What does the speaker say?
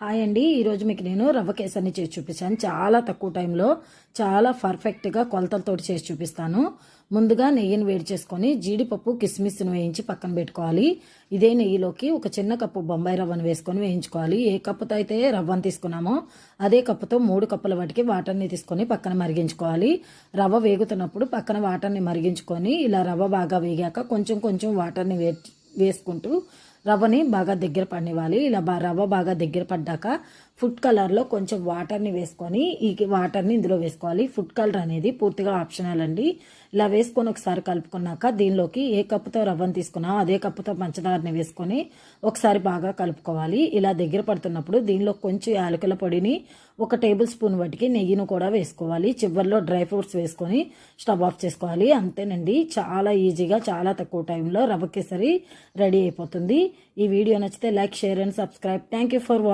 Hi అండి. ఈరోజు మీకు నేను రవ్వ కేసరిని చేసి చూపిస్తాను. చాలా తక్కువ టైంలో చాలా పర్ఫెక్ట్గా కొలతలతో చేసి చూపిస్తాను. ముందుగా నెయ్యిని వేడి చేసుకొని జీడిపప్పు కిస్మిస్ను వేయించి పక్కన పెట్టుకోవాలి. ఇదే నెయ్యిలోకి ఒక చిన్న కప్పు బొంబాయి రవ్వను వేసుకొని వేయించుకోవాలి. ఏ కప్పుతో అయితే రవ్వను తీసుకున్నామో అదే కప్పుతో మూడు కప్పుల వాటికి వాటర్ని తీసుకొని పక్కన మరిగించుకోవాలి. రవ్వ వేగుతున్నప్పుడు పక్కన వాటర్ని మరిగించుకొని ఇలా రవ్వ బాగా వేగాక కొంచెం కొంచెం వాటర్ని వే వేసుకుంటూ రవ్వని బాగా దగ్గర పడినివ్వాలి ఇలా రవ్వ బాగా దగ్గర పడ్డాక ఫుడ్ కలర్లో కొంచెం వాటర్ని వేసుకొని ఈ వాటర్ని ఇందులో వేసుకోవాలి. ఫుడ్ కలర్ అనేది పూర్తిగా ఆప్షనల్ అండి. ఇలా వేసుకొని ఒకసారి కలుపుకున్నాక దీనిలోకి ఏ కప్పుతో రవ్వను తీసుకున్నా అదే కప్పుతో పంచదారని వేసుకొని ఒకసారి బాగా కలుపుకోవాలి. ఇలా దగ్గర పడుతున్నప్పుడు దీనిలో కొంచెం యాలకుల పొడిని ఒక టేబుల్ స్పూన్ వాటికి నెయ్యిని కూడా వేసుకోవాలి. చివరిలో డ్రై ఫ్రూట్స్ వేసుకొని స్టవ్ ఆఫ్ చేసుకోవాలి. అంతేనండి. చాలా ఈజీగా చాలా తక్కువ టైంలో రవ్వ కేసరి రెడీ అయిపోతుంది. ఈ వీడియో నచ్చితే like share and subscribe. Thank you for watching